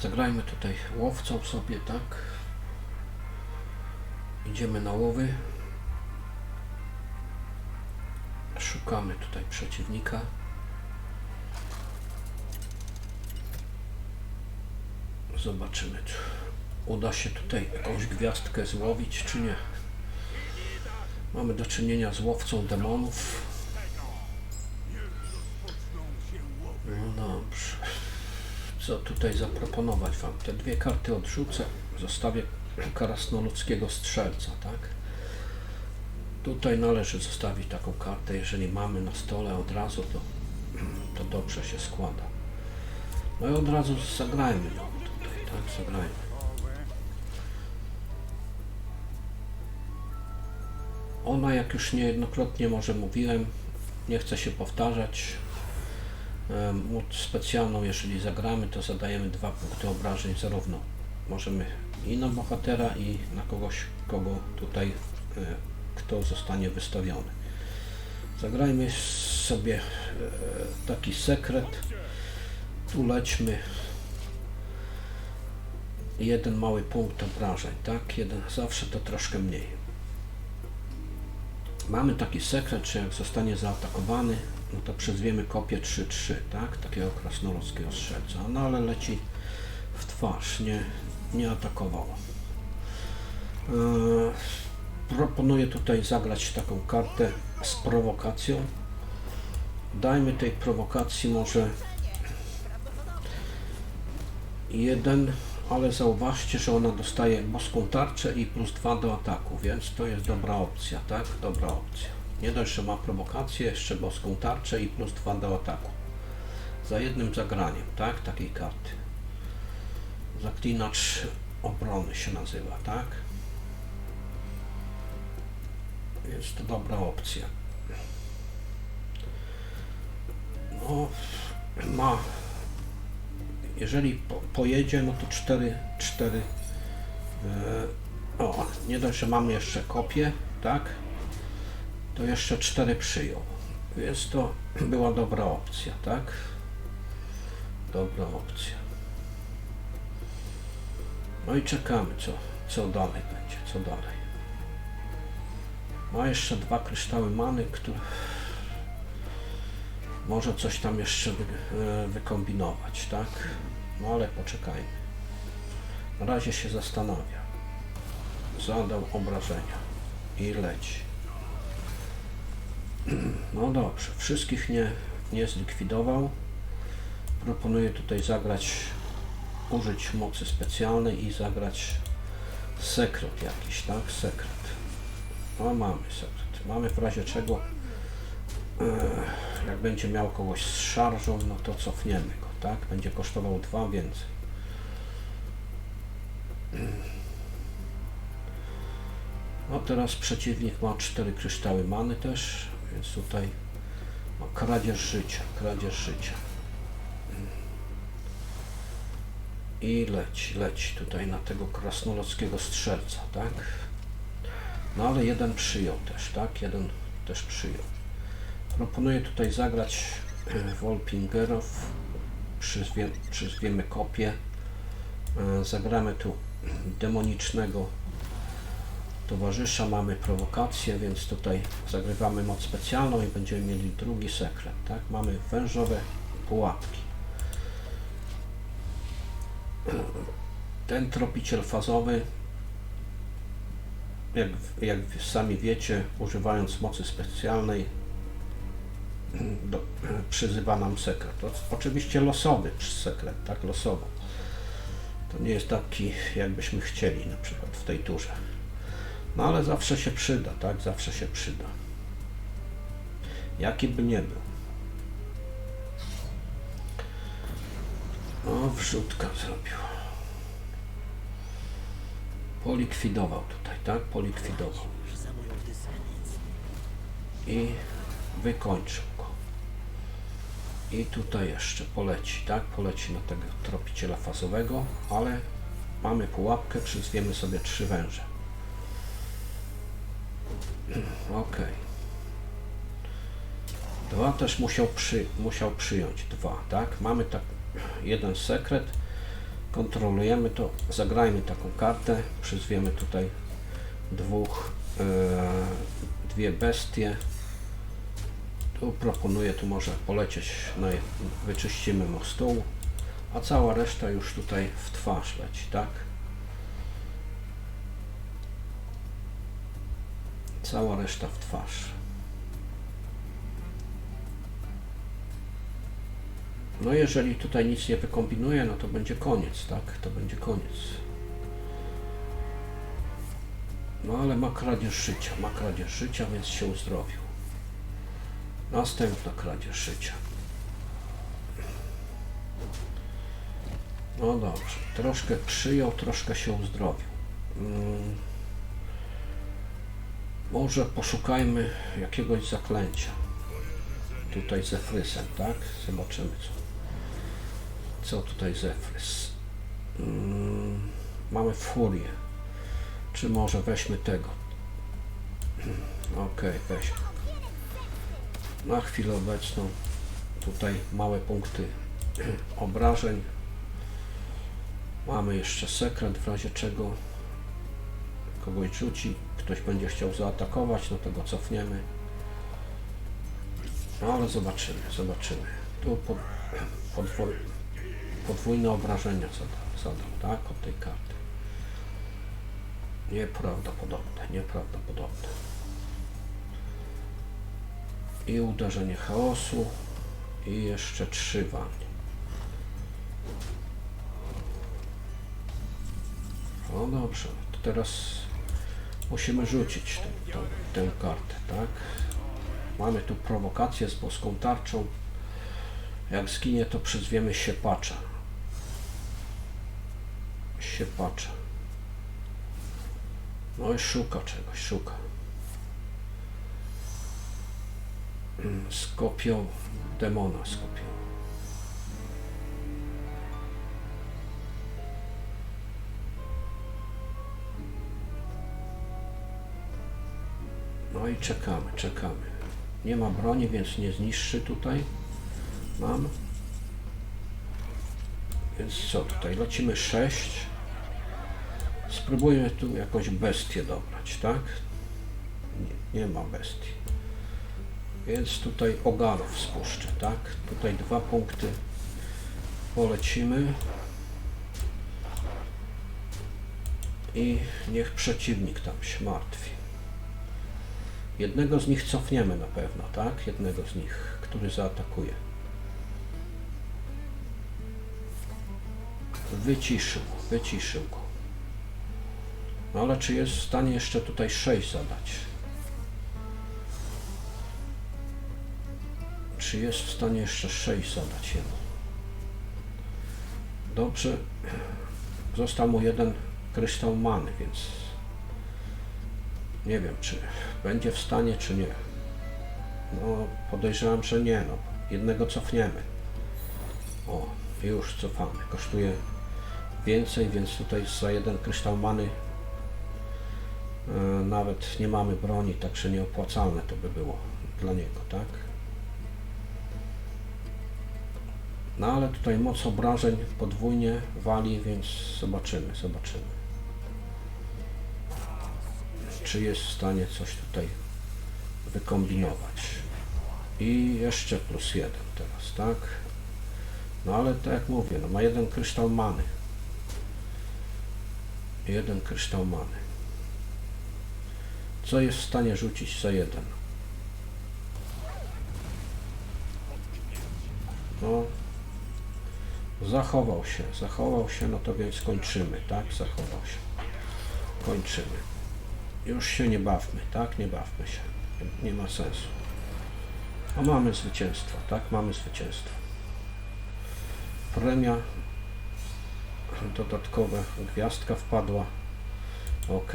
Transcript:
Zagrajmy tutaj łowcą sobie, tak? Idziemy na łowy. Szukamy tutaj przeciwnika. Zobaczymy, czy uda się tutaj jakąś gwiazdkę złowić, czy nie. Mamy do czynienia z łowcą demonów. No dobrze. Co tutaj zaproponować Wam? Te dwie karty odrzucę. Zostawię krasnoludzkiego strzelca, tak? Tutaj należy zostawić taką kartę. Jeżeli mamy na stole od razu, to, to dobrze się składa. No i od razu zagrajmy ją tutaj, tak? Zagrajmy. Ona, jak już niejednokrotnie może mówiłem, nie chcę się powtarzać. Moc specjalną, jeżeli zagramy, to zadajemy dwa punkty obrażeń zarówno możemy i na bohatera, i na kogoś, kogo tutaj, e, kto zostanie wystawiony. Zagrajmy sobie e, taki sekret. Tu lećmy jeden mały punkt obrażeń, tak? Jeden, zawsze to troszkę mniej. Mamy taki sekret, że jak zostanie zaatakowany, no to przyzwiemy kopię 3-3, tak? Takiego krasnoludzkiego strzelca. No ale leci w twarz, nie, nie atakował. Eee, proponuję tutaj zagrać taką kartę z prowokacją. Dajmy tej prowokacji może jeden, ale zauważcie, że ona dostaje boską tarczę i plus 2 do ataku, więc to jest dobra opcja, tak? Dobra opcja. Nie dość, że ma prowokację, jeszcze boską tarczę i plus 2 do ataku. Za jednym zagraniem, tak? Takiej karty. Zaklinacz obrony się nazywa, tak? Jest to dobra opcja. No, ma jeżeli po, pojedzie, no to 4, 4 e, o, nie dość, że mamy jeszcze kopię, tak, to jeszcze 4 przyjął, więc to była dobra opcja, tak, dobra opcja. No i czekamy, co, co dalej będzie, co dalej. Ma jeszcze dwa kryształy many, które może coś tam jeszcze wy, e, wykombinować, tak? No ale poczekajmy. Na razie się zastanawia. Zadał obrażenia i leci. No dobrze, wszystkich nie, nie zlikwidował. Proponuję tutaj zagrać, użyć mocy specjalnej i zagrać sekret jakiś, tak? Sekret. No mamy sekret. Mamy w razie czego jak będzie miał kogoś z szarżą, no to cofniemy go, tak? Będzie kosztował dwa więcej. No teraz przeciwnik ma cztery kryształy many też, więc tutaj ma kradzież życia, kradzież życia. I leci, leci tutaj na tego krasnoludzkiego strzelca, tak? No ale jeden przyjął też, tak? Jeden też przyjął. Proponuję tutaj zagrać e, Wolpingerów, przyzwie, przyzwiemy kopię, E, zagramy tu demonicznego towarzysza, mamy prowokację, więc tutaj zagrywamy moc specjalną i będziemy mieli drugi sekret, tak? Mamy wężowe pułapki. Ten tropiciel fazowy, jak, jak sami wiecie, używając mocy specjalnej, do, przyzywa nam sekret. Oczywiście losowy sekret, tak, losowo. To nie jest taki, jakbyśmy chcieli, na przykład w tej turze. No ale zawsze się przyda, tak, zawsze się przyda. Jaki by nie był. O, wrzutka zrobił. Polikwidował tutaj, tak, polikwidował. I wykończył go. I tutaj jeszcze poleci, tak? Poleci na tego tropiciela fazowego, ale mamy pułapkę, przyzwiemy sobie trzy węże. Ok. Dwa też musiał, przy, musiał przyjąć. Dwa, tak? Mamy tak jeden sekret. Kontrolujemy to, zagrajmy taką kartę, przyzwiemy tutaj dwóch, e, dwie bestie. Tu proponuję, tu może polecieć, no i wyczyścimy mu stół, a cała reszta już tutaj w twarz leci, tak? Cała reszta w twarz. No jeżeli tutaj nic nie wykombinuje, no to będzie koniec, tak? To będzie koniec. No ale ma kradzież życia, ma kradzież życia, więc się uzdrowił. Następna kradzież życia. No dobrze, troszkę przyjął, troszkę się uzdrowił. Mm. Może poszukajmy jakiegoś zaklęcia. Tutaj z Efrysem, tak? Zobaczymy co. Co tutaj z Efrys. Mm. Mamy furię. Czy może weźmy tego? Ok, weźmy. Na chwilę obecną tutaj małe punkty obrażeń. Mamy jeszcze sekret, w razie czego kogoś rzuci, ktoś będzie chciał zaatakować, no to go cofniemy. No ale zobaczymy, zobaczymy. Tu pod, podwój, podwójne obrażenia zadał, tak, od tej karty. Nieprawdopodobne, nieprawdopodobne. I uderzenie chaosu i jeszcze trzy wanie. No dobrze, to teraz musimy rzucić tę, tę kartę, tak? Mamy tu prowokację z boską tarczą. Jak zginie, to przyzwiemy siepacza. Siepacza. No i szuka czegoś, szuka. Mm, Skopią demona, skopią. No i czekamy, czekamy. Nie ma broni, więc nie zniszczy tutaj. Mam. Więc co tutaj? Lecimy 6. Spróbujmy tu jakąś bestię dobrać, tak? Nie, nie ma bestii. Więc tutaj ogarów spuszczę, tak? Tutaj dwa punkty polecimy. I niech przeciwnik tam się martwi. Jednego z nich cofniemy na pewno, tak? Jednego z nich, który zaatakuje. Wyciszył, wyciszył go. No ale czy jest w stanie jeszcze tutaj 6 zadać? Czy jest w stanie jeszcze 6 zadać jemu? Dobrze. Został mu jeden kryształ many, więc nie wiem, czy będzie w stanie, czy nie. No, podejrzewam, że nie. No, jednego cofniemy. O, już cofamy. Kosztuje więcej, więc tutaj za jeden kryształ many e, nawet nie mamy broni, także nieopłacalne to by było dla niego, tak? No ale tutaj moc obrażeń podwójnie wali, więc zobaczymy, zobaczymy. Czy jest w stanie coś tutaj wykombinować. I jeszcze plus jeden teraz, tak? No ale tak jak mówię, no ma jeden kryształ many. Jeden kryształ many. Co jest w stanie rzucić za jeden? No, zachował się, zachował się, no to więc kończymy, tak? Zachował się. Kończymy. Już się nie bawmy, tak? Nie bawmy się. Nie, ma sensu. A mamy zwycięstwo, tak? Mamy zwycięstwo. Premia dodatkowa, gwiazdka wpadła. Ok.